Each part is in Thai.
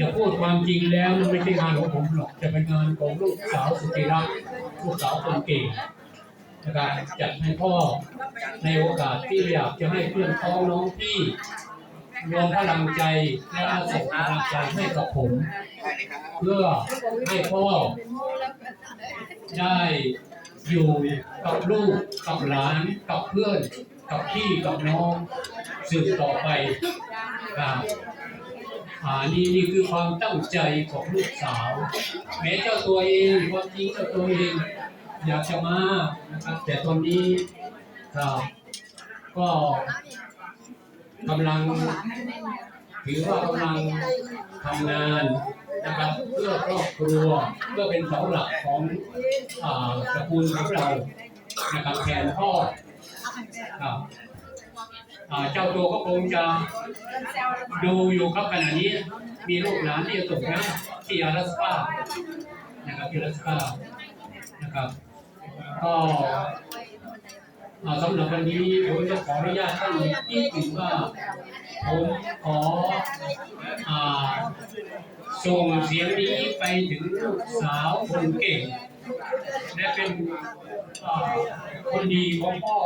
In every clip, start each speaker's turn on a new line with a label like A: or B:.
A: จะพูดความจริงแล้วมันไม่ใช่งานของผมหรอกจะเป็นงานของลูกสาวสุธิรักลูกสาวคนเก่งนะครับจัดให้พ่อในโอกาสที่อยากจะให้เพื่อนพ้องน้องพี่รวมพลังใจและส่งกำลังใจให้กับผม เพื่อให้พ่อได้อยู่กับลูกกับหลานกับเพื่อน กับพี่กับน้องสืบต่อไปครับ อ่านี่นี่คือความตั้งใจของลูกสาว แม้เจ้าตัวเองความจริงเจ้าตัวเองอยากจะมานะครับ แต่ตอนนี้ครับก็กำลังถือว่ากำลังทำงานนะครับเพื่อครอบครัวเพื่อเป็นเสาหลักของอ่าตระกูลของเรานะครับแทนพ่อครับ เจ้าตัวก็คงจะดูอยู่ครับขณะนี้ มีลูกหลานที่จะตกนะที่อารัสกานะครับที่อารัสกานะครับก็สำหรับวันนี้ผมจะขออนุญาตท่านที่ถึงว่าผมขอส่งเสียงนี้ไปถึงลูกสาวคนเก่ง และเป็นคนดีของพ่อ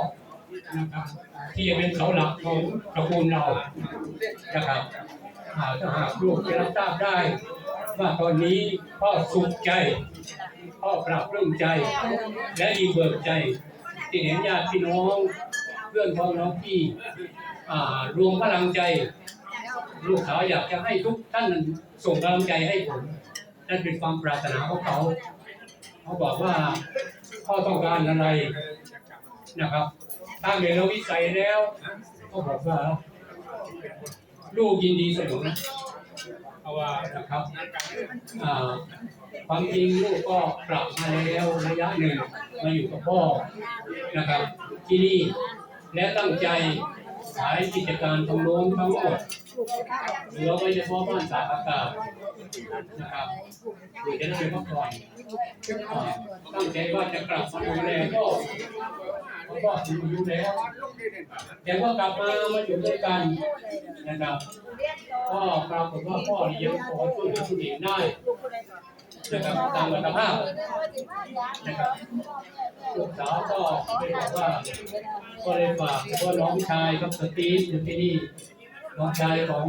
A: นะครับที่จะเป็นเสาหลักของตระกูลเรานะครับหากถ้าหากลูกจะรับทราบได้ว่าตอนนี้พ่อสุขใจ พ่อปรับปลื้มใจ และดีเบิกใจ ที่เห็นญาติพี่น้องเพื่อนพ้องน้องพี่รวมพลังใจ ลูกสาวอยากจะให้ทุกท่านส่งกำลังใจให้ผมนั่นเป็นความปรารถนาของเขา เขาบอกว่าพ่อต้องการอะไรนะครับ ตั้งเรวิสัยแล้วก็บอกว่าลูกยินดีสนุกนะเพราะว่านะครับความจริงลูกก็กลับมาแล้วระยะหนึ่งมาอยู่กับพ่อนะครับที่นี่และตั้งใจขายกิจการทางโน้นทั้งหมด หลือไว้เฉพาะบ้านตากอากาศนะครับเดี๋ยวจะได้ไปพักผ่อนตั้งใจว่าจะกลับมาดูแลก็ก็อยู่แล้วแต่ว่ากลับมามาอยู่ด้วยกันนะครับก็ปรากฏว่าพ่อนี่ยังพอช่วยเหลือตัวเองได้นะครับตามอัตภาพนะครับลูกสาวก็เลยบอกว่าก็เลยฝากว่าน้องชายกับสตีฟอยู่ที่นี่ น้องชายของ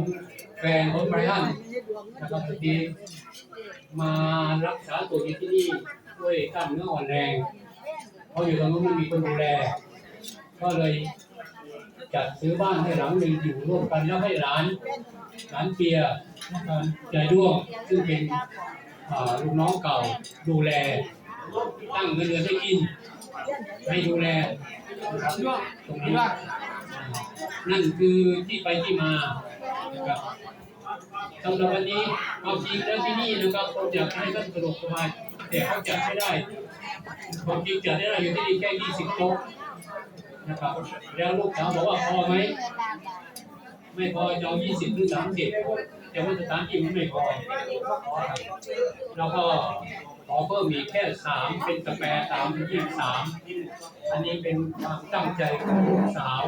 A: แฟนของไบรอันนะครับสตีมารักษาตัวอยู่ที่นี่ด้วยกล้ามเนื้ออ่อนแรงเพราะอยู่ตรงนู้นไม่มีคนดูแล ก็เลยจัดซื้อบ้านให้หลังหนึ่งอยู่ร่วมกันแล้วให้หลานหลานเปียใจด้วงซึ่งเป็นลูกน้องเก่าดูแล ตั้งเงินเดือนให้กินให้ดูแลตรงนี้ นั่นคือที่ไปที่มานะครับสำหรับวันนี้ความจริงแล้วที่นี่นะครับผมอยากให้ท่านสะดวกสบายแต่เขาจัดไม่ได้ความจริงจัดได้อยู่ที่นี่แค่20โต๊ะนะครับแล้วลูกสาวบอกว่าพอไหมไม่พอจะเอา20หรือ30แต่ว่าสถานที่มันไม่พอแล้วก็ ขอเพิ่มอีกแค่สามเป็นสแปรสามยี่สามอันนี้เป็นความตั้งใจของลูกสาว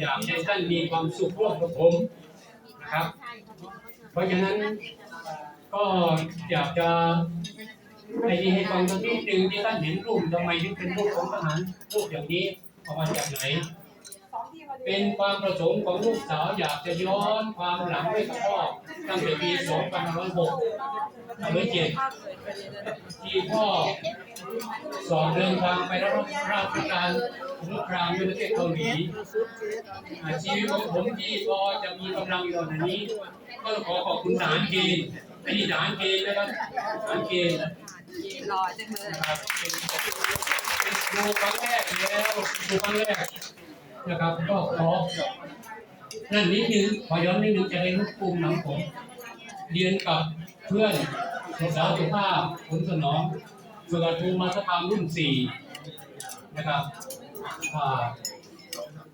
A: อยากให้ท่านมีความสุขร่วมกับผมนะครับ เพราะฉะนั้นก็อยากจะไอ้นี่ให้ฟังสักนิดหนึ่งที่ท่านเห็นรูปทำไมถึงเป็นรูปของทหารรูปอย่างนี้เอามาจากไหน เป็นความประสงค์ของลูกสาวอยากจะย้อนความหลังให้กับพ่อตั้งแต่ปี2506เอาไว้เจ็ดที่พ่อสอนเดินทางไปรับราชการสงครามในประเทศเกาหลีชีวิตของผมที่พอจะมีกำลังอยู่ตอนนี้ ก็ขอขอบคุณทหารเกณฑ์อันนี้ทหารเกณฑ์นะครับทหารเกณฑ์
B: รอจังเลย
A: ครับเป็นครูครั้งแรกแล้วครูครั้งแรก นะครับ ก็ขอนั่นนิดนึงขอย้อนนิดนึงจะได้ลูกภูมิหลังผม เรียนกับเพื่อนศึกษาสุภาพผลสนองสุขภูมิมาสธรรมรุ่นสี่นะครับอ่า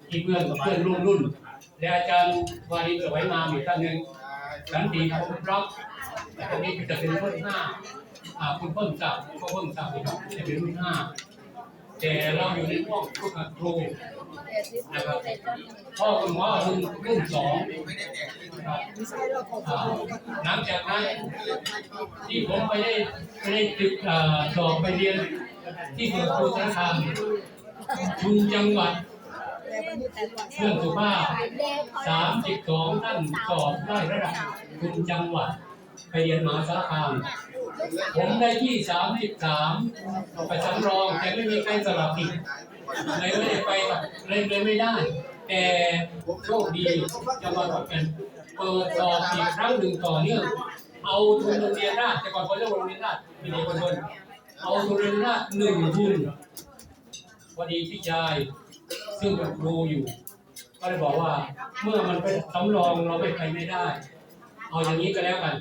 A: ที่เพื่อนกับเพื่อนรุ่นรุ่น และอาจารย์วานิชสวัยมาอีกท่านหนึ่งสันติคมรับแต่ตรงนี้จะเป็นรุ่นห้าอาคุณเพิ่มศักดิ์ก็เพิ่มศักดิ์นะครับจะเป็นรุ่นห้า แต่เราอยู่ในห้องฝึกหัดครูนะครับพ่อคุณหมอรุ่นรุ่นสองนะครับหลังจากนั้นที่ผมไปได้ไปได้ติดอ่าสอบไปเรียนที่เมืองครูสารคามทุนจังหวัดเพื่อนสุภาพสามสิบสองท่านสอบได้ระดับทุนจังหวัดไปเรียนมหาสารคาม ผมได้ที่สามสิบสามไปสำรองแต่ไม่มีใครสลับอีกเลยไม่ได้ไปกับเลยเลยไม่ได้ แต่โชคดีจังหวัดขอนแก่นเปิดสอบอีกครั้งหนึ่งต่อเนื่องเอาทุนโรงเรียนราชแต่ก่อนเขาเรียกโรงเรียนราชเป็นเอกชนเอาทุนโรงเรียนราชหนึ่งทุนพอดีพี่ชายซึ่งเป็นครูอยู่ ก็เลยบอกว่าเมื่อมันเป็นสำรองเราไม่ไปไม่ได้ เอาอย่างนี้ก็แล้วกัน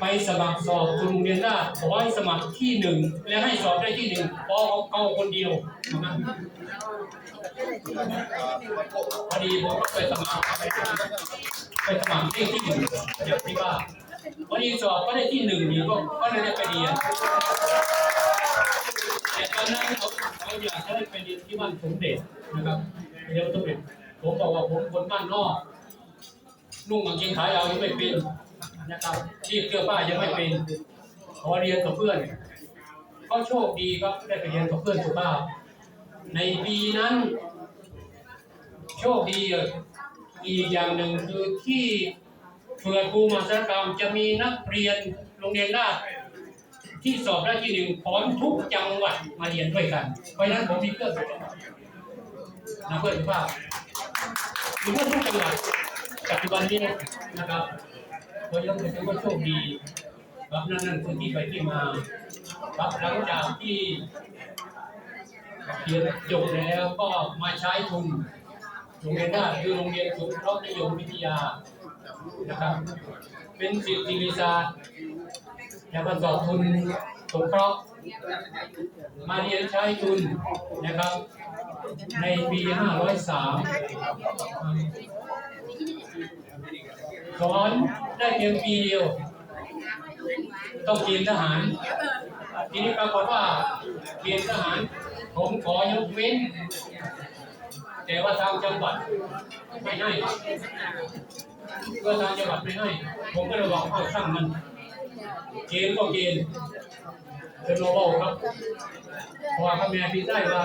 A: ไปสมัครสอบทุนโรงเรียนราชขอให้สมัครที่หนึ่งและให้สอบได้ที่หนึ่งพอเอาคนเดียวนะครับพอดีผมก็ไปสมัครไปสมัครที่ที่หนึ่งอย่างที่ว่าพอดีสอบก็ได้ที่หนึ่งนี่ก็ก็เลยได้ไปเรียนแต่ตอนนั้นเขาเขาอยากจะได้ไปเรียนที่บ้านสมเด็จนะครับเรียนสมเด็จผมบอกว่าผมคนบ้านนอกนุ่งกางเกงขายาวยังไม่เป็น นะครับรีดเสื้อผ้ายังไม่เป็นพอเรียนกับเพื่อน ก็โชคดีครับได้ไปเรียนกับเพื่อนสุภาพ ในปีนั้น โชคดีอีกอย่างหนึ่งคือที่เผื่อครูมหาสารคามจะมีนักเรียนโรงเรียนราชที่สอบได้ที่หนึ่งพร้อมทุกจังหวัดมาเรียนด้วยกัน เพราะฉะนั้นผมมีเพื่อนสุภาพนะเพื่อนสุภาพมีเพื่อนทุกจังหวัดปัจจุบันนี้นะครับ ก็ยังถือว่าโชคดีครับนั่นนั่นคือที่ไปที่มาครับหลังจากที่เรียนจบแล้วก็มาใช้ทุนโรงเรียนราชคือโรงเรียนสงเคราะห์นิยมวิทยานะครับ เป็นสิทธิวิชาแล้วก็สอบทุนสงเคราะห์มาเรียนใช้ทุนนะครับ ในปี 503 สอนได้เพียงปีเดียว ต้องเกณฑ์ทหาร ทีนี้ปรากฏว่าเกณฑ์ทหาร ผมขอยกเว้น แต่ว่าทางจังหวัดไม่ให้เมื่อทางจังหวัดไม่ให้ ผมก็เลยบอกเอาช่างมัน เกณฑ์ก็เกณฑ์เป็นโลโก้ครับเพราะว่าพ่อแม่พี่ได้ว่า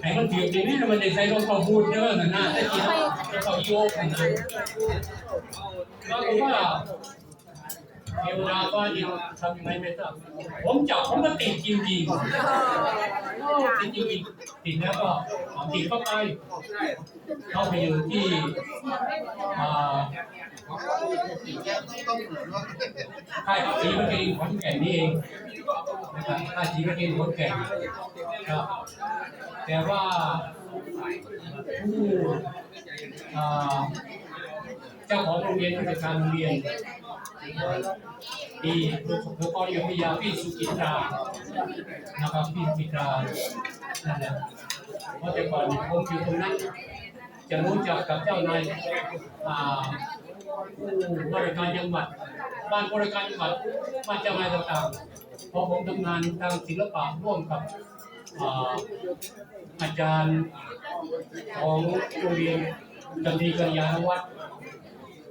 A: ไอ้มันถือดีนี่มันได้ใส่รองเท้าบูทเยอะหน่อยนะได้กินแล้วก็โยกนะก็คือว่า เทวดาก็ยังทำยังไงไม่ทราบผมจับผมก็ติดจริงๆโอ้ติดจริงๆติดแล้วก็ติดเข้าไป เข้าไปอยู่ที่อ่าค่ายศรีวิกินขอนแก่นนี่เองนะครับค่ายศรีวิกินขอนแก่นครับแต่ว่าผู้เจ้าของโรงเรียนผู้จัดการโรงเรียน ที่ผู้กองยวิทยาพี่สุกิตรานะครับพี่สุกิตรานั่นแหละเพราะแต่ก่อนผมอยู่ตรงนั้นจะรู้จักกับเจ้านายอ่ผู้บริการจังหวัดบ้านบริการจังหวัดบ้านเจ้านายต่างๆเพราะผมทำงานทางศิลปะร่วมกับอาจารย์ของโรงเรียนจันทีกัญญาวัฒน์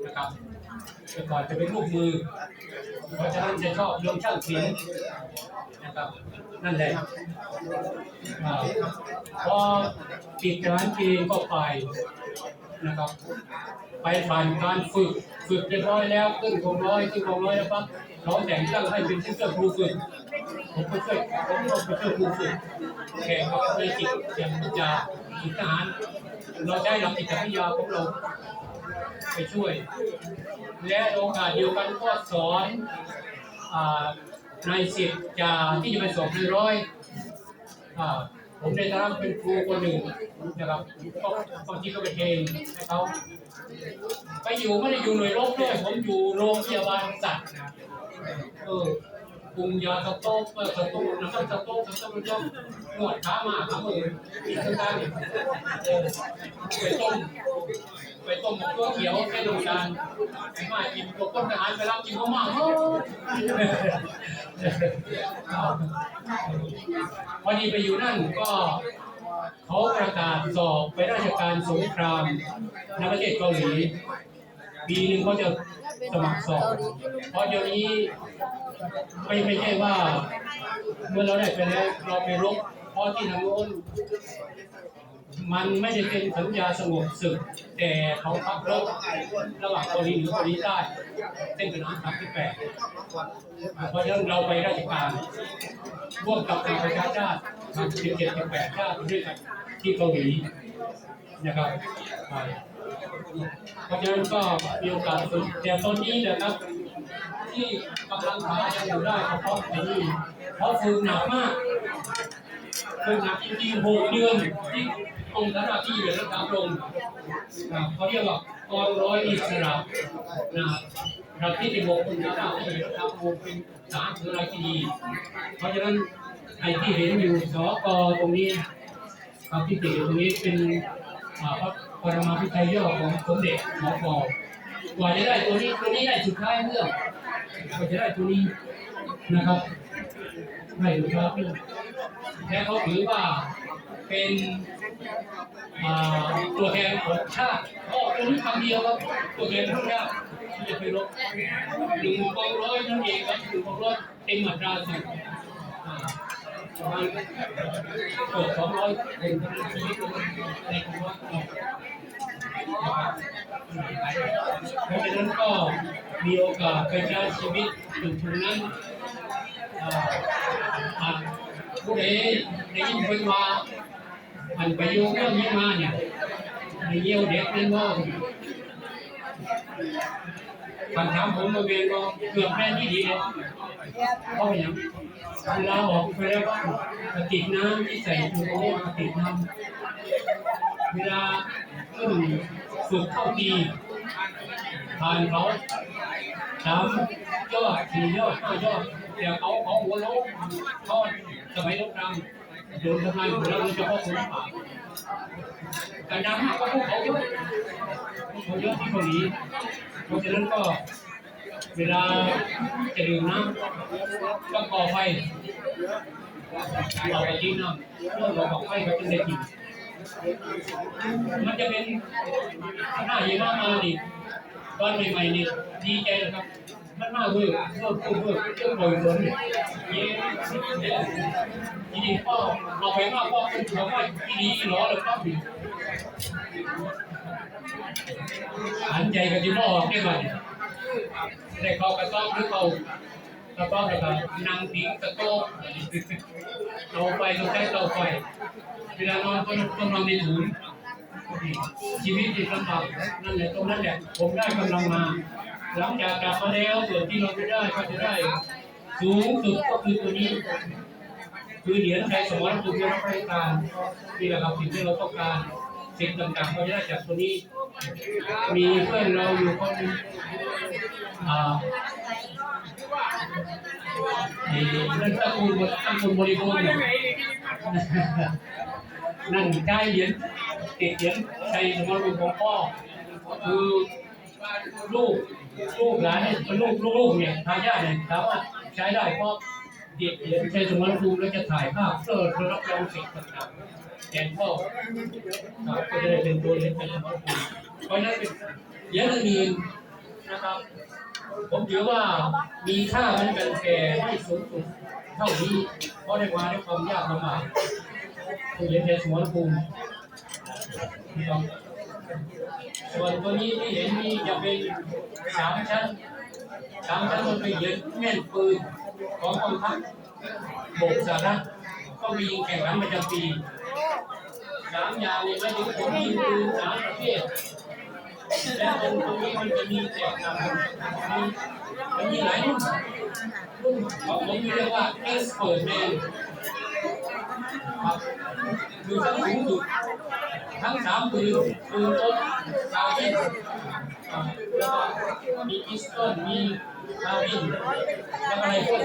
A: นะครับ แต่ก่อนจะเป็นลูกมือ เพราะฉะนั้นจะชอบเรื่องช่างศิลป์นะครับ นั่นแหละพอปิดร้านเองก็ไปนะครับ ไปผ่านการฝึกฝึกเรียบร้อยแล้วขึ้นกองร้อยขึ้นกองร้อยแล้วปั๊บเราแต่งตั้งให้เป็นเจ้าครูฝึกผมก็ช่วยผมก็เป็นเจ้าครูฝึกแข่งกับในจิตอย่างจะฝึกทหารเราใช้หลักจิตวิทยาของเรา ไปช่วย และโอกาสเดียวกันก็สอนอนายสิทธิ์จะที่จะไปสอบในร้อยอผมในฐานะเป็นครูคนหนึ่งนะครับบางทีก็ไปเทนให้เขาไปอยู่ไม่ได้อยู่หน่วยรบด้วยผมอยู่โรงพยาบาลสัตว์เออปรุงยาสต๊อกสต๊อกน้ำมันสต๊อกสต๊อกมันก็นวดขามาขามือต่างๆเออไปต้ม ไปต้มตัวเขียวแค่น้ำตาลไอ้มากินตัวต้นทหารไปรับกินเขามากพอดีไปอยู่นั่นก็เขาประกาศสอบไปราชการสงครามในประเทศเกาหลีปีหนึ่งเขาจะสมัครสอบ เพราะเดี๋ยวนี้ไม่ไม่ใช่ว่า เมื่อเราได้ไปแล้วเราไปรบเพราะที่ทางโน้น มันไม่ได้เป็นสัญญาสงบศึก แต่เขาพักรบระหว่างเกาหลีเหนือเกาหลีใต้เส้นถนนสามสิบแปดเพราะฉะนั้นเราไปราชการร่วมกับทางประชาชาติทางสิบเจ็ดสิบแปดชาติด้วยกันที่เกาหลีนะครับเพราะฉะนั้นก็มีโอกาสฝึกแต่ตอนนี้นะครับ ที่กำลังหายังอยู่ได้เพราะไอ้นี่เพราะฝึกหนักมากฝึกหนักจริงๆหกเดือนที่ องค์พระราที่เป็นรัฐบาลอ่าเขาเรียกว่ากองร้อยอิสระนะรัฐที่สิบกองค์พระราที่เป็นรัฐบาลเป็นสามคือราชินีเพราะฉะนั้นไอ้ที่เห็นอยู่สกตรงนี้ครับที่ติดอยู่ตรงนี้เป็นอ่าพระปรมาภิไธยย่อของสมเด็จหมอกกว่าจะได้ตัวนี้ตัวนี้ได้สุดท้ายเมื่อก็จะได้ตัวนี้นะครับ ได้ดูครับแค่เขาถือว่าเป็นตัวแทนของชาติอ๋อตัวนี้คำเดียวครับตัวแทนของชาติที่จะไปรบหนึ่งกองร้อยนั่นเองครับหนึ่งกองร้อยเต็มมาตราสิบประมาณเกือบสองร้อยคนชีวิตในกองร้อยเพราะฉะนั้นก็มีโอกาสไปใช้ชีวิตอยู่ตรงนั้น ผู้ใดได้ยินเพิ่นว่ามันไปอยู่เรื่องนี้มาเนี่ยในเยี่ยวเด็กนั่นว่าคำถามผมมาเรียนก็เกือบแม่นี่ดีเลยเพราะอย่างเวลาออกไปแล้วก็กระติกน้ำที่ใส่อยู่ตรงนี้กระติกน้ำเวลาขึ้นฝึกเข้าตีผ่านเขาสามยอดสี่ยอดห้ายอด แต่เขาเขาหัวโล้นเขาสมัยรบกลางโดนทำลายหมดแล้วเฉพาะคนป่าการดำก็พวกเขาเยอะเขาเยอะที่เกาหลีเพราะฉะนั้นก็เวลาจะดื่มน้ำก็ก่อไฟเราไปทิ้งน้ำเมื่อเราก่อไฟก็จะได้กินมันจะเป็นหน้าเยอะมากมาดิตอนใหม่ๆนี่ดีใจนะครับ มันมากเลยเพิ่มเพิ่มเพิ่มเพิ่มบ่อยเลยเย้ทีนี้ก็เราไปมากก็เป็นคำว่าทีนี้หรอแล้วก็ผิดหันใจกันที่พ่อได้ไหมได้เขากระต๊อบหรือเขากระต๊อบแล้วก็นั่งพิงกระโต๊ะเราไฟเราใช้เราไฟเวลานอนก็ต้องนอนในถุงชีวิตที่ลำบากนั่นแหละตรงนั้นแหละผมได้กำลังมา หลังจากกลับมาแล้วส่วนที่เราจะได้ก็จะได้ สูงสุดก็คือตัวนี้ คือเหรียญไทยสมรภูมิรับราชการนี่แหละครับสิ่งที่เราต้องการสิ่งต่างๆเราจะได้จากตัวนี้ มีเพื่อนเราอยู่คนอ่าไอ้นั่นตะกูลตะกูลบริบูรณ์นี่นั่นได้เหรียญติดเหรียญในสมรภูมิของพ่อคือลูก ลูกหลานเนี่ยลูกลูกๆเนี่ยทายาทเนี่ยสามารถใช้ได้เพราะติดเหรียญในสมรภูมิแล้วจะถ่ายภาพเพื่อรับรองสิทธิ์ต่างๆแทนพ่อครับก็จะได้เป็นตัวเหรียญในสมรภูมิเพราะฉะนั้นเป็นเหรียนๆนะครับ ผมถือว่ามีค่าเหมือนกันแต่ไม่สูงสุดเท่านี้เพราะได้มาด้วยความยากลำบากตัวเย็นเป็นสมรภูมิครับ ส่วนตัวนี้ที่เห็นนี่จะเป็นสามชั้นสามชั้นมันเป็นเหรียญแม่นปืนของกองทัพบกสหรัฐก็มีแข่งขันประจำปีสามอย่างเนี่ยไม่ถึงผมยิงปืนสามประเภทและตรงตรงนี้มันจะมีแตกต่างกันมันมีหลายรุ่นรุ่นของผมเรียกว่า expert man ครับ คือชั้นสูงสุดทั้งสามปืนปืนต้นดาวินอ่มีพิสตอลมีดาวินแล้วก็ไรเฟิล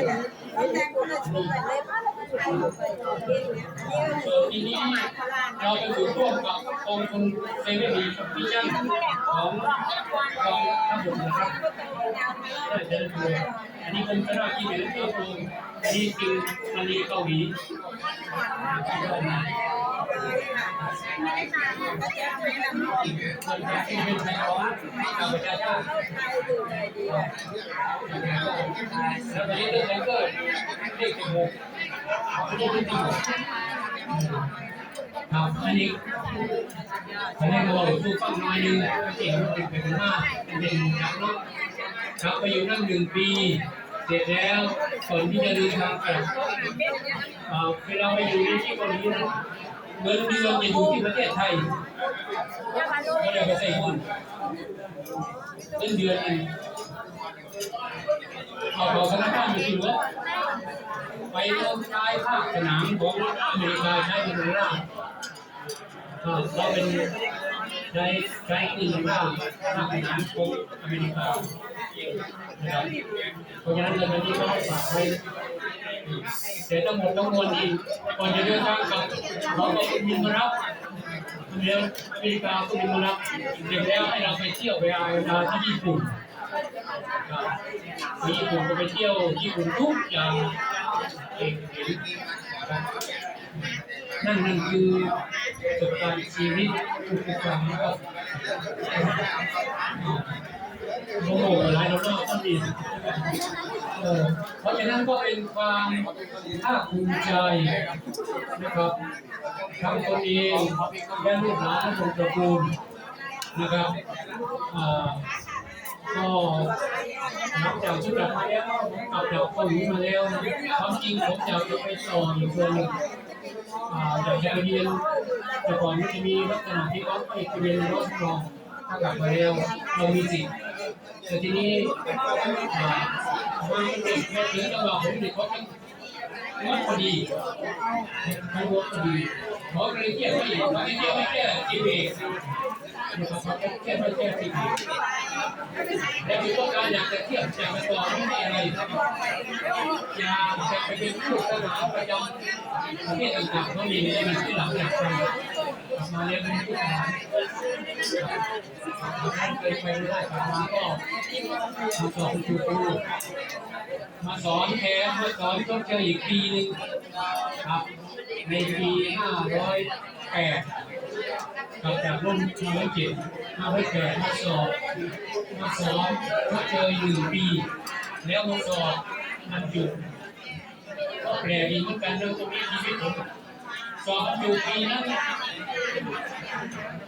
B: เขาแตงคนละชุดไปเลยมาแล้วก็ชุดไปเองเนี่ยอันนี้ก็
A: เออทีนี้เราไปอยู่ร่วมกับองทุนเซเว่นดีพิชั่นของกองทัพบกนะครับเออเดินดูอันนี้เป็นคณะที่เป็นเจ้าตัวอันนี้จริงมันมีเกาหลีที่เข้ามา
B: ไม่ได้ทานก็จะแนะนำน้อง
A: คนที่เป็นไทยร้อนชาวประชาชาติ
B: เข้าไทยดูเลยดีอะ
A: แล้วตอนนี้เรื่องไซเคิลเลขสิบหกอันนี้คือสิบหกครับอันนี้อันนี้เราดูฟังหน่อยนึงเก่งเป็นเป็นมากเป็นเป็นนักเนาะครับไปอยู่นั่งหนึ่งปีเสร็จแล้วก่อนที่จะเดินทางกลับเอ่อเวลาไปอยู่ในที่เกาหลีนั้น เงินเดือนจะอยู่ที่ประเทศไทยก็ได้ไปใส่หุ้นเงินเดือนนึงเอาบอกสถานการณ์อยู่ที่หัวไปลงชายภาคสนามของอเมริกาใช้เป็นเวลาอ่าเราเป็น ใช้ใช้ขึ้นภาคภาคสนามของอเมริกานะครับเพราะฉะนั้นเรื่องนี้ก็ฝากไว้แต่ทั้องหมดทั้งมวลนี้ก่อนจะเดินทางกลับเราก็บินมารับเดี๋ยวอเมริกาก็บินมารับเสร็จแล้วให้เราไปเที่ยวไปอาณาที่ญี่ปุ่นญี่ปุ่นก็ไปเที่ยวญี่ปุ่นทุกอย่างเองเห็น นั่นนั่นคือประสบการณ์ชีวิตทุกครั้งนะครับโมโหหลายเราก็ต้องดีเออเพราะฉะนั้นก็เป็นความภาคภูมิใจนะครับทั้งตนเองและลูกหลานของตระกูลนะครับอ่า ก็หลังจากที่กลับมาแล้วผมกลับจากเกาหลีมาแล้วนะความจริงผมอยาจะไปต่ออีกตัวหนึ่งอ่าอยากจะไปเรียนแต่ก่อนมันจะมีลักษณะที่เขาไปเรียนรอบรองถ้ากลับมาแล้วเรามีสิทธิ์แต่ทีนี้อ่ามันติดแค่ถึงจังหวะผมติดเขาต้องงดพอดีเขางดพอดีเขาก็เลยเทียบไม่อีกเรียบไม่แค่จีเกนะครับเขาเทียบไม่แค่จีเบก แต่ที่ต้องการอยากจะเทียบอยากจะต่อไม่มีอะไรครับอยากจะไปเป็นผู้สนามประจำประเทศต่างๆเขามีในมีที่หลังอยากทำมาเรียนเป็นผู้สนามเคยไปไม่ได้กลับมาก็มาสอนครูครูมาสอนแถมมาสอนก็เจออีกปีหนึ่งครับในปีห้าร้อยแปด กลับจากร่มมาว้เจ็ดมาไว้แปดมาสอบมาสอบมาเจออยู่หนึ่งปี แล้วมาสอบมันหยุดก็แปลดีเหมือนกันเรื่องตรงนี้ชีวิตผมสอบมันอยู่ปีนั้น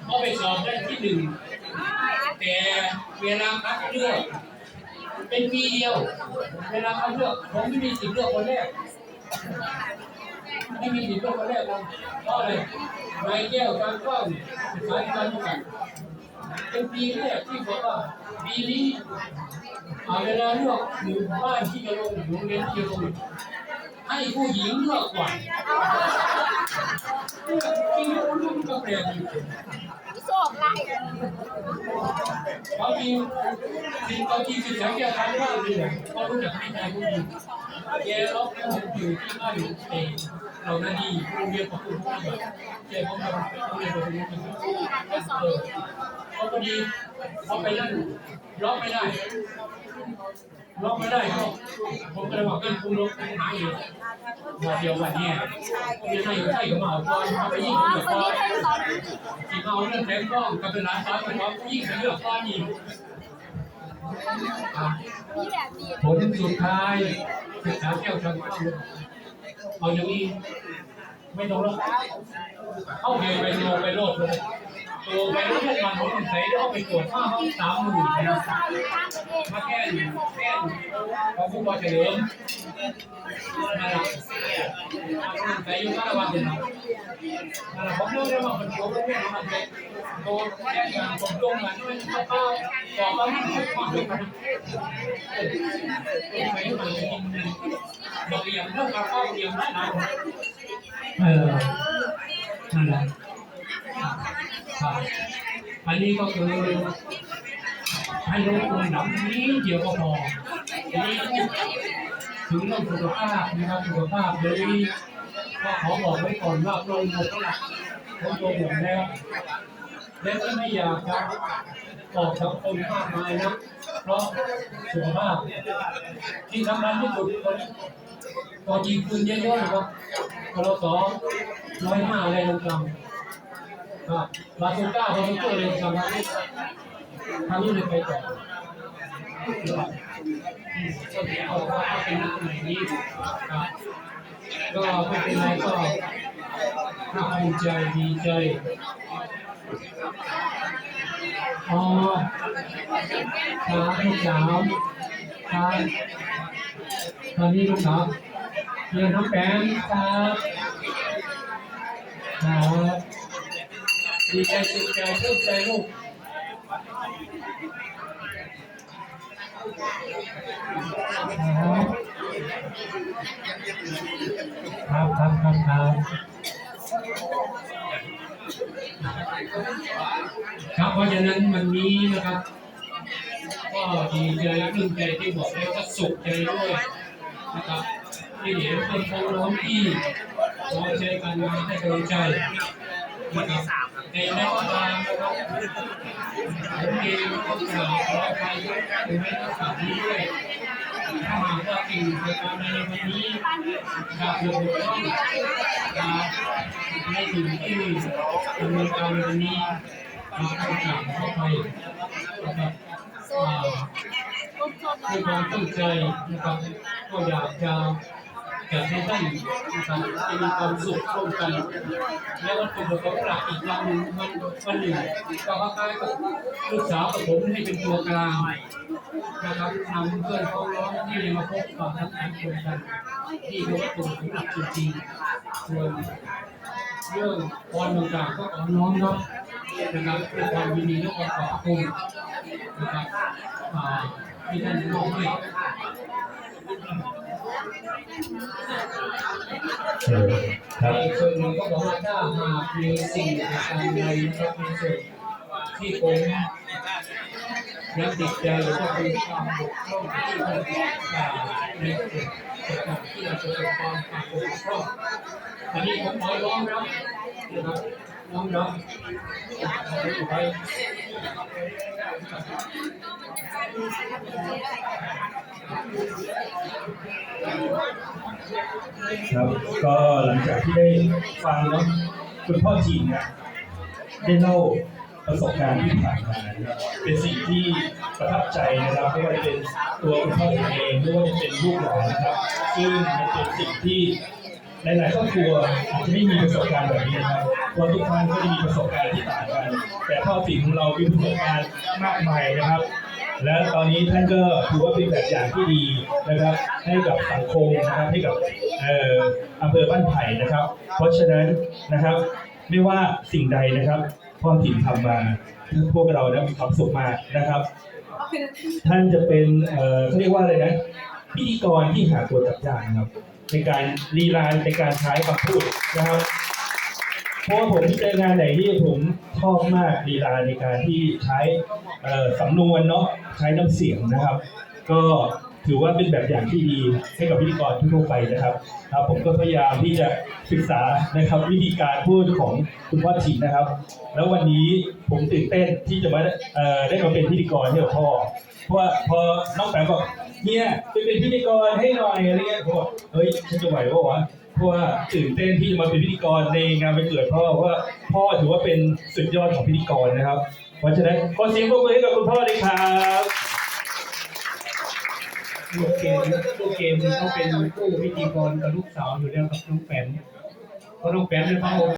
A: ก็ไปสอบได้ที่หนึ่งแต่เวลาคัดเลือกเป็นปีเดียว เวลาคัดเลือกผมไม่มีสิทธิ์เลือกคนแรก ไม่มีสิทธิ์เลือกคนแรกเลยเพราะอะไรนายแก้วการเข้าสายการกันเป็นปีแรกที่บอกว่าปีนี้เอาเวลาเลือกหมู่บ้านที่จะลงโรงเรียนที่จะลงให้ผู้หญิงเลือกก่อนจริงๆลูกก็แปลกอยู่
B: โศกไร
A: บางทีสิ่งบางทีสิ่งที่แกทำมากเลยเขารู้จักให้ใจผู้หญิงแกล็อกแกผมอยู่ที่บ้านอยู่เอง เราหน้าดีโรงเรียนของคุณผู้ใหญ่แกผมทำโรงเรียนของคุณผู้เขาพอดีเขาไปนั่นล็อกไม่ได้ล็อกไม่ได้ก็ผมก็เลยบอกกันคุณลงหาเองวันเดียววันนี้ผมจะให้ใช่กับหมาก่อนเอาไปยิงเกือก่อนที่เขาเรื่องแทงกล้องกับเป็นร้านซ้ายกับเขายิงเลือกก้อนยิง
B: นี่แบบดี
A: ผลสุดท้ายศึกษาแก้วชนมาชื่อ เอาอย่างนี้ไม่ต้องแล้วเข้าไปไปโลไปโลดเลย ตัวไปโลดทุกวันผมใส่ได้เอาไปตรวจห้าห้องสามหมื่นนะมาแก้แก้ของผู้บริเฉลิมนะครับใส่อยู่ห้าวันเดียนะผมรู้ได้ว่ามันโตแล้วเนี่ยมันเป็นโตแก้อย่างผมลงมาด้วยข้าวบอกว่ามันทุกความทุกข์บอกอย่างเรื่องการเข้าเรียนได้นะเออนั่นแหละ อันนี้ก็คือให้รู้คุณหนังนี้เดียวก็พอทีนี้ถึงเรื่องสุขภาพนะครับสุขภาพเดี๋ยวนี้ก็ขอบอกไว้ก่อนว่าลงหมดแล้วล่ะลงตัวหมดแล้วและก็ไม่อยากจะออกสังคมมากมายนะเพราะสุขภาพที่สำคัญที่สุดคนพอจีคืนเยอะๆนะครับพลสร้อยห้าอต่างๆครับบาซูก้าบาซูก้าอะไรต่างๆ ทำนี่เลยไปต่อครับอืมก็ถือว่าเป็นหน้าใหม่นี้ครับก็ไม่เป็นไรก็ภาคภูมิใจดีใจอ๋อครับลูกสาวครับตอนนี้ลูกสาวเรียนน้องแป้งครับครับ ดีใจสุดใจเพิ่มใจลูกครับครับครับครับครับ เพราะฉะนั้นวันนี้นะครับ ก็ดีใจรื่นใจที่บอกแล้วก็สุขใจด้วยนะครับที่เห็นคนพ้งร้องที่พอใจกันมาให้กำลังใจนะครับ ในนักบาลนะครับผมเองก็กล่าวขออภัยในในโอกาสนี้ด้วยถ้าหากว่าสิ่งประการใดในวันนี้ขาดหรือบกพร่องนะครับในสิ่งที่ดำเนินการในวันนี้เราต้องกราบขออภัยนะครับอ่าด้วยความตั้งใจนะครับก็อยากจะ อยากให้ท่านนะครับได้มีความสุขร่วมกัน และวันเกิดของหลักอีกวันหนึ่งวันวันหนึ่งก็คล้ายๆกับลูกสาวกับผมให้เป็นตัวกลางนะครับนำเพื่อนเขาร้องที่มาพบกับทั้งสามคนกันที่เป็นวัตถุของหลักจริงๆส่วนเรื่องพรต่างๆก็ขอน้อมรับนะครับด้วยความยินดีและความขอบคุณนะครับที่ท่านมอบให้
C: ครับ
A: อีกส่วนหนึ่งก็บอกว่าถ้าหากมีสิ่งประการใดนะครับในส่วนที่ผมยังติดใจหรือว่าเป็นความบกพร่องที่มันอ่าในส่วนต่างๆที่เราจะเป็นความขาดบกพร่องอันนี้ผมขอร้องรับนะครับ น้องเอาไว้
C: ครับก็หลังจากที่ได้ฟังเนาะคุณพ่อจีนเนี่ยได้เล่าประสบการณ์ที่ผ่านมานะครับเป็นสิ่งที่ประทับใจนะครับไม่ว่าจะเป็นตัวคุณพ่อเองไม่ว่าจะเป็นลูกหลานนะครับ ซึ่งมันเป็นสิ่งที่หลาย ๆ ครอบครัวอาจจะไม่มีประสบการณ์แบบนี้นะครับ เพราะทุกท่านก็จะมีประสบการณ์ที่ต่างกัน แต่พ่อจีนของเรามีประสบการณ์มากมายนะครับ และตอนนี้ท่านก็ถือว่าเป็นแบบอย่างที่ดีนะครับ ให้กับสังคมนะครับให้กับเอ่ออำเภอบ้านไผ่นะครับ เพราะฉะนั้นนะครับไม่ว่าสิ่งใดนะครับพ่อถิ่นทำมาพวกเราได้มีความสุขมากนะครับ ท่านจะเป็นเอ่อเขาเรียกว่าอะไรนะพิธีกรที่หาตัวจับยากนะครับในการลีลาในการใช้คำพูดนะครับ ราะว่าผมเจองานไหนที่ผมชอบมากลีลาในการที่ใช้สำนวนเนาะใช้น้ำเสียงนะครับ ก็ถือว่าเป็นแบบอย่างที่ดีให้กับพิธีกรทั่วไปนะครับครับ ผมก็พยายามที่จะศึกษานะครับวิธีการพูดของคุณพ่อถิ่นนะครับ แล้ววันนี้ผมตื่นเต้นที่จะมาได้มาเป็นพิธีกรให้กับพ่อเพราะว่าพอน้องแปมบอกเนี่ยไปเป็นพิธีกรให้หน่อยอะไรเงี้ยผมบอกเฮ้ยฉันจะไหวปะวะ เพราะว่าตื่นเต้นที่จะมาเป็นพิธีกรในงานวันเกิดพ่อเพราะว่าพ่อถือว่าเป็นสุดยอดของพิธีกรนะครับเพราะฉะนั้นขอเสียงปรบมือให้กับคุณพ่อเลยครับ
A: ลูกเกมลูกเกมเขาเป็นผู้พิธีกรกับลูกสาวอยู่แล้วกับน้องแปมเพราะน้องแปมเป็นพระองค์